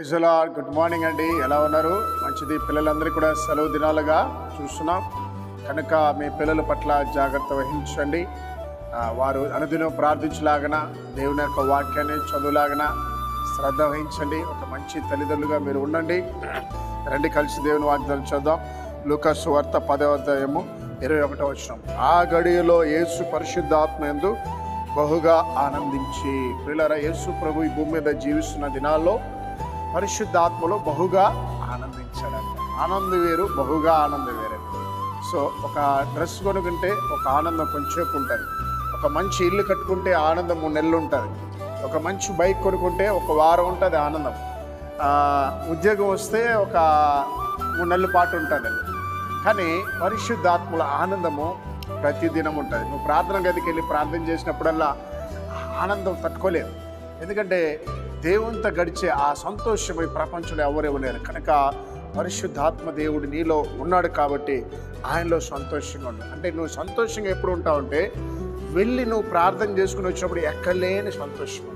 ప్రైజులా good morning అండి. ఎలా ఉన్నారు? మంచిది. పిల్లలందరికీ కూడా సెలవు దినాలుగా చూస్తున్నాం. కనుక మీ పిల్లల పట్ల జాగ్రత్త వహించండి. వారు అనుదినం ప్రార్థించలాగన దేవుని యొక్క వాక్యాన్ని చదువులాగన శ్రద్ధ వహించండి. ఒక మంచి తల్లిదండ్రులుగా మీరు ఉండండి. రండి కలిసి దేవుని వాగ్దానం చదుదాం. లూకస్ వార్త పదవ అధ్యాయము ఇరవై ఒకటో వచ్చిన ఆ గడియలో యేసు పరిశుద్ధాత్మ ఎందు బహుగా ఆనందించి. పిల్లల యేసు ప్రభు ఈ భూమి మీద జీవిస్తున్న దినాల్లో పరిశుద్ధాత్మలో బహుగా ఆనందించాడంట ఆనందం వేరు బహుగా ఆనందం వేరే. సో ఒక డ్రెస్ కొనుక్కుంటే ఒక ఆనందం కొంచెంసేపు ఉంటుంది. ఒక మంచి ఇల్లు కట్టుకుంటే ఆనందం మూడు నెలలు ఉంటుంది. ఒక మంచి బైక్ కొనుక్కుంటే ఒక వారం ఉంటుంది ఆనందం. ఉద్యోగం వస్తే ఒక మూడు నెలల పాటు ఉంటుంది. కానీ పరిశుద్ధాత్మల ఆనందము ప్రతిదినం ఉంటుంది. నువ్వు ప్రార్థన గదికి వెళ్ళి ప్రార్థన చేసినప్పుడల్లా ఆనందం తట్టుకోలేదు ఎందుకంటే దేవునితో గడిచే ఆ సంతోషం ఈ ప్రపంచంలో ఎవరు ఇవ్వలేరు కనుక పరిశుద్ధాత్మ దేవుడు నీలో ఉన్నాడు కాబట్టి ఆయనలో సంతోషంగా ఉండు. అంటే నువ్వు సంతోషంగా ఎప్పుడు ఉంటావంటే వెళ్ళి నువ్వు ప్రార్థన చేసుకుని వచ్చినప్పుడు ఎక్కలేని సంతోషం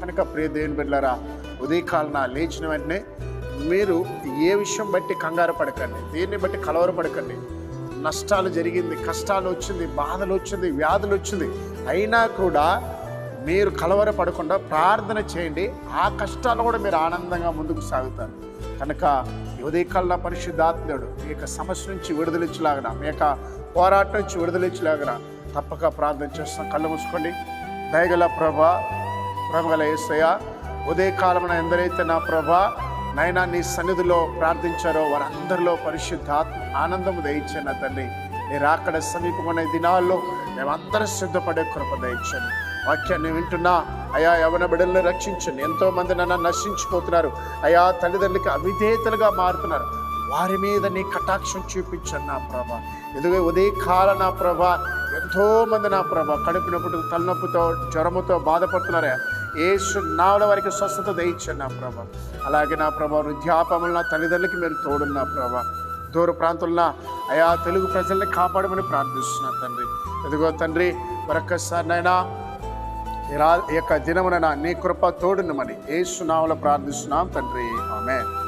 కనుక ప్రియ దేవుని బిడ్డారా ఉదయకాలన లేచిన వెంటనే మీరు ఏ విషయం బట్టి కంగారు పడకండి దేన్ని బట్టి కలవరపడకండి నష్టాలు జరిగింది కష్టాలు వచ్చింది బాధలు వచ్చింది వ్యాధులు వచ్చింది అయినా కూడా మీరు కలవరపడకుండా ప్రార్థన చేయండి. ఆ కష్టాలు కూడా మీరు ఆనందంగా ముందుకు సాగుతారు. కనుక ఈ ఉదయకాల పరిశుద్ధాత్ముడు మీ యొక్క సమస్య నుంచి విడుదలించలాగన మీ యొక్క పోరాటం నుంచి విడుదలించలాగన తప్పక ప్రార్థన చేస్తాం. కళ్ళు మూసుకోండి. దయగల ప్రభ ప్రభగల ఏసయ ఉదయకాలమున ఎందరైతే నా ప్రభ నైనా నీ సన్నిధిలో ప్రార్థించారో వారందరిలో పరిశుద్ధాత్మ ఆనందము దయించాను నా తండ్రి మీరు అక్కడ సమీపమైన దినాల్లో మేమందరం సిద్ధపడే కృప దయించండి వాక్యాన్ని వింటున్నా. అయా యవన బిడ్డలను రక్షించండి ఎంతో మంది నన్ను నశించిపోతున్నారు. అయా తల్లిదండ్రులకి అవిధేతలుగా మారుతున్నారు. వారి మీద నీ కటాక్షం చూపించండి నా ప్రభ. ఎదుగు ఉదయకాల నా ప్రభ. ఎంతో మంది నా ప్రభ కడుపు నొప్పుడు తలనొప్పితో జ్వరముతో బాధపడుతున్నారే. ఏసు నావల వారికి స్వస్థత దయించండి నా ప్రభ. అలాగే నా ప్రభ వృద్ధాపములు నా తల్లిదండ్రులకి మీరు తోడున్న ప్రభ. దూర ప్రాంతంలో అయా తెలుగు ప్రజల్ని కాపాడమని ప్రార్థిస్తున్నాను తండ్రి. ఎదుగో తండ్రి మరొక్కసారి నైనా ఈ యొక్క దినమున నీ కృప తోడునమని ఏసు నావల ప్రార్థిస్తున్నాం తండ్రి. ఆమె